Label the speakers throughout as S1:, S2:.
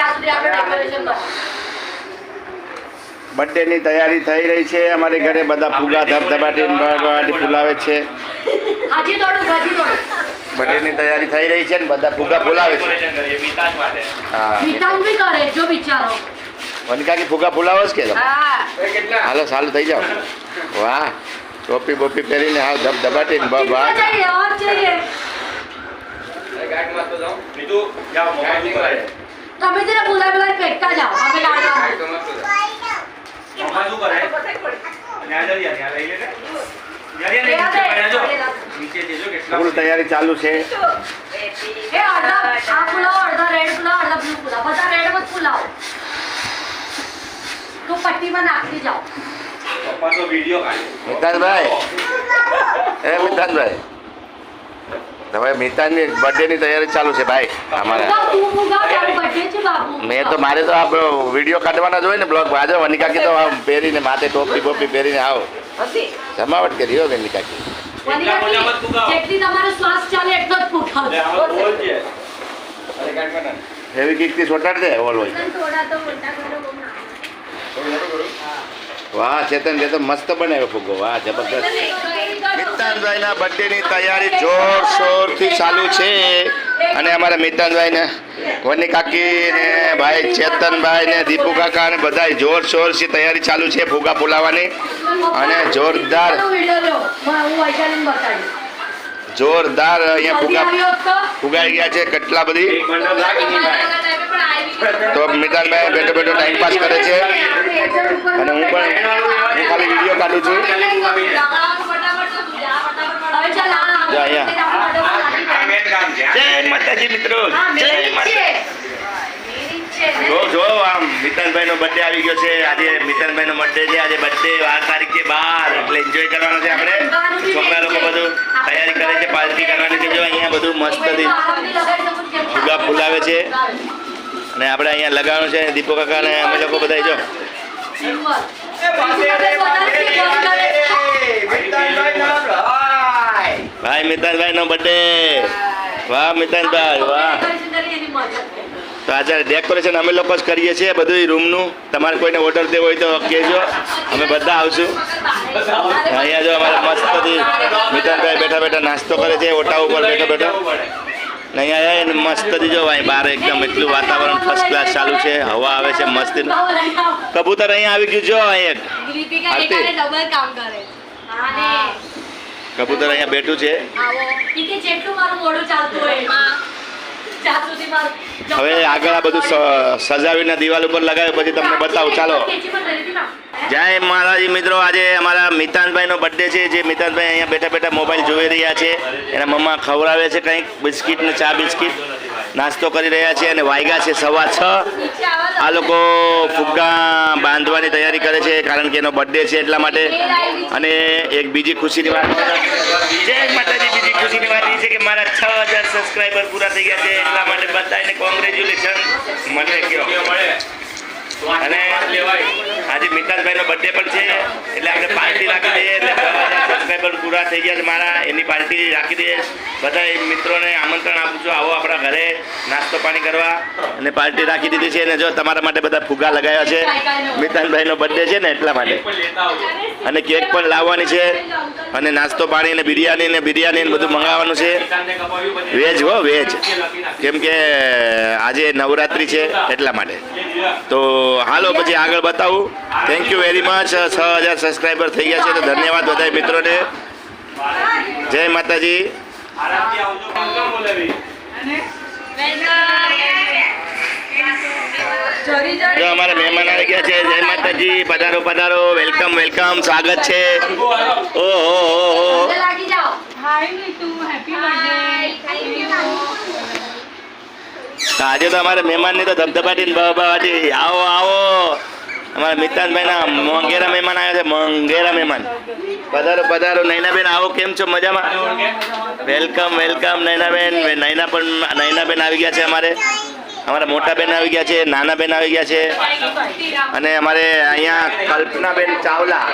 S1: ત્યાં સુધી આપણે ડેકોરેશન
S2: તૈયારી થઈ રહી છે. અમારી ઘરે બધા ફુગા ધબધબાટી ફુલાવે છે.
S1: હાજી થોડું હાજી થોડું
S2: બર્થડે ની તૈયારી થઈ રહી છે ને બધા ફુગા ફુલાવે છે. હા.
S1: વિતાન બી કરે જો બિચારો
S2: વનકાકી ફુગા ફુલાવો છે કે?
S1: હા.
S2: હાલો સારું થઈ જાવ વાહ ટોપી બોપી પહેરીને હાવ ધબધબાટી ને બ-
S1: ટીપકા
S2: બહાર
S1: જઈએ ઓર જઈએ. તમે જરા બોલાય બોલાય પેટતા જાઓ. અમે લાડવા
S2: ફૂલ તૈયારી ચાલુ છે.
S1: એ અડધા આ પુલાવ અડધા રેડ પુલાવ અડધા બ્લુ પુલાવ. બધા રેડ જ પુલાવ. તો પટ્ટીમાં નાખી જાઓ.
S2: મિતાનભાઈ. એ મિતાનભાઈ. હવે મિતાની બર્થડેની તૈયારી ચાલુ છે ભાઈ અમારે. મેં તો મારે તો આ વીડિયો કાઢવાના જ હોય ને બ્લોગ આજે વનિકાકી તો આમ પહેરીને માથે ટોપી બોપી પહેરીને આવો. જમાવટ કરી હો વનિકાકી હેવી કીકથી સોટાડ દે ઓલ હોય. વાહ ચેતન જે તો મસ્ત બનાવ્યો ફુગ્ગો. વાહ જબરદસ્ત. મિતાનભાઈના બર્થડેની તૈયારી જોરશોરથી ચાલુ છે. અને અમારા મિતાનભાઈને, વની કાકી ને ભાઈ ચેતનભાઈ ને દીપુ કાકા ને બધા જોરશોરથી તૈયારી ચાલુ છે ફુગા બોલાવવાની. અને જોરદાર. જોરદાર અહીંયા ફુગા ફુગાઈ ગયા છે કેટલા બધી. તો મિતાનભાઈ બેઠો બેઠો ટાઈમ પાસ કરે છે. અને હું પણ હું ખાલી વીડિયો કાઢું છું
S1: હવે ચાલ આ
S2: જો અહીંયા.
S1: આપણે
S2: જય. માતાજી મિત્રો. જય માતા? જો જો આમ મિતનભાઈ નો બર્થડે આવી ગયો છે. આજે મિતનભાઈ નો બર્થડે છે. આજે બર્થડે બાર તારીખ છે બાર. એટલે એન્જોય કરવાનો છે આપણે. છોકરા લોકો બધું તૈયારી કરે છે પાર્ટી કરવાની. છે જો અહીંયા બધું મસ્ત. ફુગા ફુલાવે છે. અને આપણે અહીંયા લગાવવાનું છે દીપો કાકા ને અમે લોકો બધા જો. ભાઈ. મિતાનભાઈ નો બર્થડે વાહ મિતાનભાઈ વાહ. તો આજે ડેકોરેશન અમે લોકો જ કરીએ છીએ બધું રૂમનું તમારે કોઈને ઓર્ડર દેવો હોય તો કહેજો. અમે બધા આવશું. અહીંયા જો અમારે મસ્તથી મિતાનભાઈ બેઠા બેઠા નાસ્તો કરે છે ઓટા ઉપર બેઠો બેઠો. અહીંયા આવીને મસ્તથી જો ભાઈ બહાર એકદમ એટલું વાતાવરણ ફર્સ્ટ ક્લાસ ચાલુ છે હવા આવે છે મસ્ત. કબૂતર અહીંયા આવી ગયું જો આરતી.
S1: ડબલ કામ કરે. હા
S2: કબૂતર અહીંયા બેઠું છે. હવે આગળ આ બધું સજાવીને દિવાલ ઉપર લગાવ્યું પછી તમને બતાવું. ચાલો. જય મહારાજ મિત્રો આજે અમારા મિતાનભાઈનો બર્થડે છે. જે મિતાનભાઈ અહીંયા બેઠા બેઠા મોબાઈલ જોઈ રહ્યા છે. એના મમ્મા ખવડાવે છે કંઈક બિસ્કિટ ને ચા બિસ્કિટ. નાસ્તો કરી રહ્યા છે અને વાયગા છે સવા છ. આ લોકો ફુગ્ગા બાંધવાની તૈયારી કરે છે, કારણ કે એનો બર્થડે છે એટલા માટે. અને એક બીજી ખુશીની વાત જય માતાજી, બીજી ખુશીની વાત છે કે મારા છ હજાર સબસ્ક્રાઈબર પૂરા થઈ ગયા છે, એટલા માટે બધાને કોંગ્રેચ્યુલેશન મને કયો અને આજે મિતાનભાઈનો બર્થડે પણ છે એટલે આપણે પાર્ટી રાખી દઈએ એટલે સબસ્ક્રાઈબર પૂરા થઈ ગયા છે મારા એની પાર્ટી રાખી દઈએ. બધા મિત્રોને આમંત્રણ આપું છું આવો આપણા ઘરે નાસ્તો પાણી કરવા અને પાર્ટી રાખી દીધી છે. અને જો તમારા માટે બધા ફુગા લગાવ્યા છે મિતાનભાઈનો બર્થડે છે ને એટલા માટે. અને કેક પણ લાવવાની છે અને નાસ્તો પાણી ને બિરયાની ને બિરયાની ને બધું મંગાવવાનું છે. વેજ હો વેજ. કેમ કે આજે નવરાત્રિ છે એટલા માટે. તો હાલો પછી આગળ બતાવું. થેન્ક યુ વેરી મચ છ હજાર સબસ્ક્રાઈબર થઈ ગયા છે તો ધન્યવાદ બધા મિત્રોને. જય માતાજી. જો અમારા મહેમાન આવી ગયા છે જય માતાજી. પધારો પધારો. વેલકમ વેલકમ સ્વાગત છે. ઓહો હો
S1: હો જાઓ
S3: હાય નીતુ હેપી બર્થડે
S2: તો આજે તો અમારે મહેમાનની તો ધબધબાટી ને બબાટી આવો આવો. અમારા મિતાનભાઈના મોંઘેરા મહેમાન આવ્યા છે મોંઘેરા મહેમાન. પધારો પધારો. નૈનાબેન, આવો, કેમ છો? મજામાં? Welcome welcome, Nainaben. નૈના પણ, નૈનાબેન આવી ગયા છે અમારે. અમારા મોટા બેન આવી ગયા છે નાના બેન આવી ગયા છે. અને અમારે અહીંયા કલ્પનાબેન ચાવલા.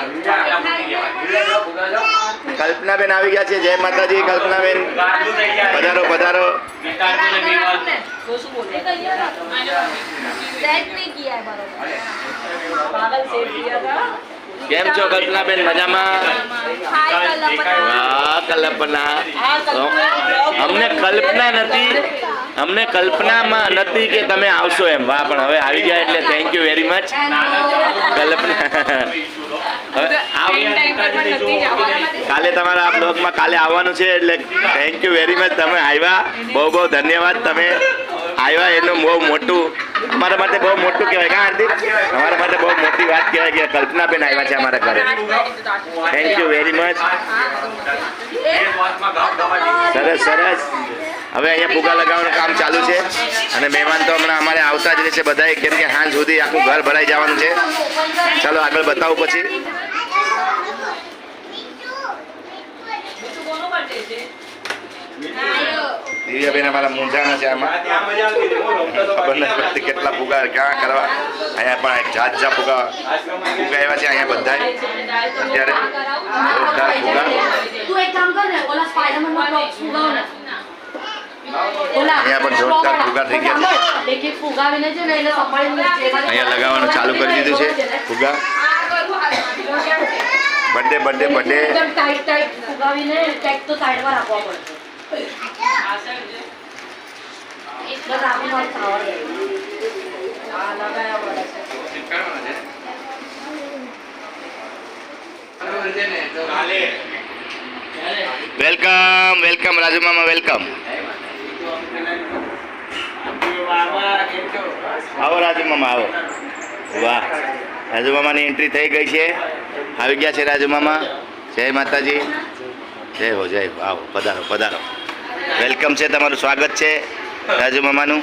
S2: કલ્પનાબેન આવી ગયા છે. જય માતાજી, કલ્પનાબેન. પધારો પધારો. કેમ છો, કલ્પનાબેન? મજામાં? હા, કલ્પના. અમને કલ્પના નથી, અમને કલ્પનામાં નથી કે તમે આવશો એમ. વાહ, પણ હવે આવી ગયા એટલે thank you very much Kalpana. હવે આવ. કાલે તમારા આ બ્લોગમાં કાલે આવવાનું છે એટલે થેન્ક યુ વેરી મચ તમે આવ્યા બહુ બહુ ધન્યવાદ તમે આવ્યા એનું બહુ મોટું અમારા માટે બહુ મોટું કહેવાય. કા હાર્દિક? અમારા માટે બહુ મોટી વાત કહેવાય કે કલ્પનાબેન આવ્યા છે અમારા ઘરે. થેન્ક યુ વેરી મચ સરસ સરસ. હવે અહીંયા ફુગા લગાવવાનું કામ ચાલુ છે. અને મહેમાન તો હમણાં અમારે આવતા જ રહેશે બધા કેમ કે હાંજ સુધી આખું ઘર ભરાઈ જવાનું છે. ચાલો આગળ બતાવું પછી. દિવ્યાબેન અમારા મૂંઝાણા છે આમાં ખબર નથી કેટલા ફુગા ક્યાં કરવા અહીંયા પણ જાત જાત ફુગા ફુગા એવા છે અહીંયા બધા અત્યારે જોરદાર ફુગા અહીંયા પણ જોરદાર ફુગા થઈ ગયા છે અહીંયા લગાવવાનું ચાલુ કરી દીધું છે ફુગા બર્થડે બર્થડે બર્થડે
S1: એકદમ ટાઈટ ટાઈટ ફુગાવીને ટેક તો સાઈડમાં રાખવા પડે. બસ આપણી આવડે આ લગાયા પડે છે.
S2: વેલકમ વેલકમ રાજુ મામા વેલકમ આવો રાજુ મામા આવો. વાહ. રાજુ મામાની એન્ટ્રી થઈ ગઈ છે. આવી ગયા છે રાજુ મામા જય માતાજી. જય હો, જય આવો, પધારો પધારો. વેલકમ છે, તમારું સ્વાગત છે રાજુ મામાનું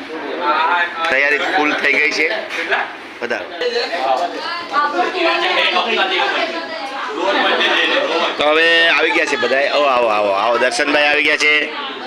S2: તૈયારી ફૂલ થઈ ગઈ છે. પધારો. તો હવે આવી ગયા છે બધા આવો આવો આવો આવો. દર્શનભાઈ આવી ગયા છે.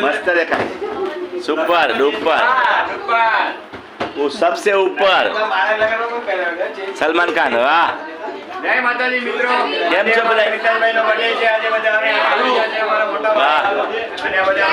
S2: મસ્ત દેખાય સુપર ડુપર वो सबसे ऊपर સલમાન ખાન વાહ
S4: જય માતાજી મિત્રો
S2: કેમ છો બધા?
S4: મિત્તલભાઈનો birthday છે આજે બધા અમે આવી ગયા છે અમારા મોટા
S2: વાહ.
S4: ભાઈ અને બધા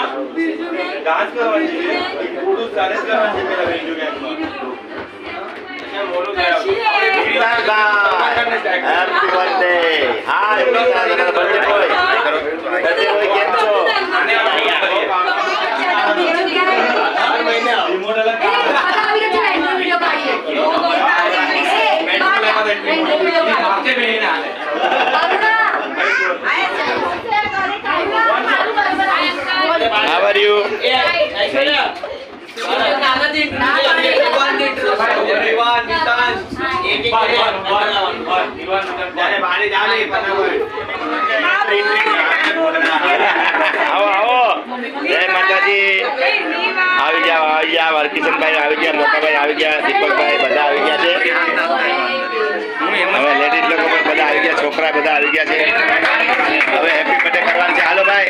S4: ભાઈ પણ જો ડાન્સ કરવાની છે થોડું ચાલે જ કરવાની છે પેલા વેન્યુ ગેમમાં
S2: આવો આવો જય માતાજી આવી ગયા આવી ગયા હરકિશનભાઈ આવી ગયા મોટાભાઈ આવી ગયા દીપકભાઈ બધા આવી ગયા છે હવે લેડીઝ લોકો પણ બધા આવી ગયા છોકરા બધા આવી ગયા છે હવે હેપી બર્થડે કરવાનું છે. હાલો ભાઈ.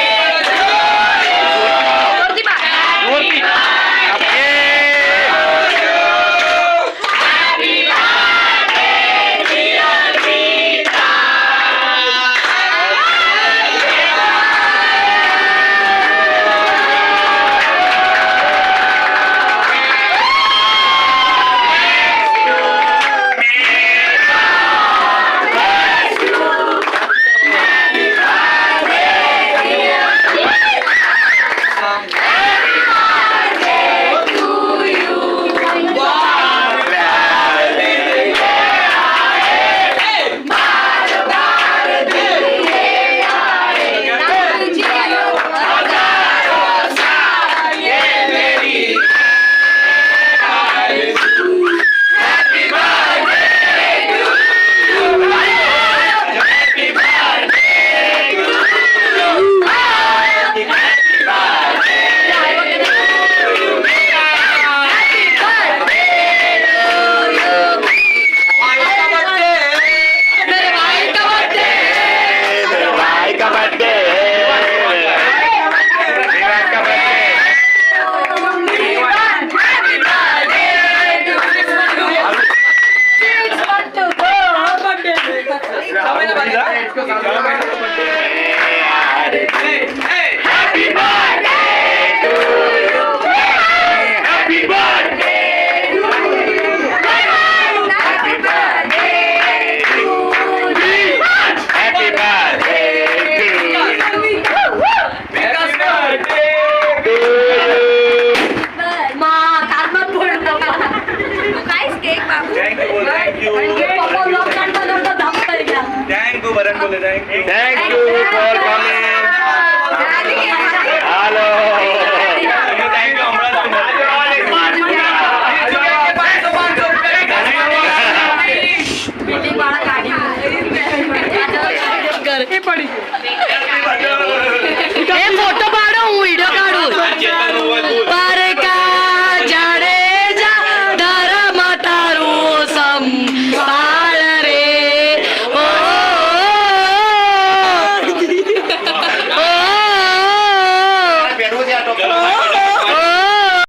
S2: படிக்கும்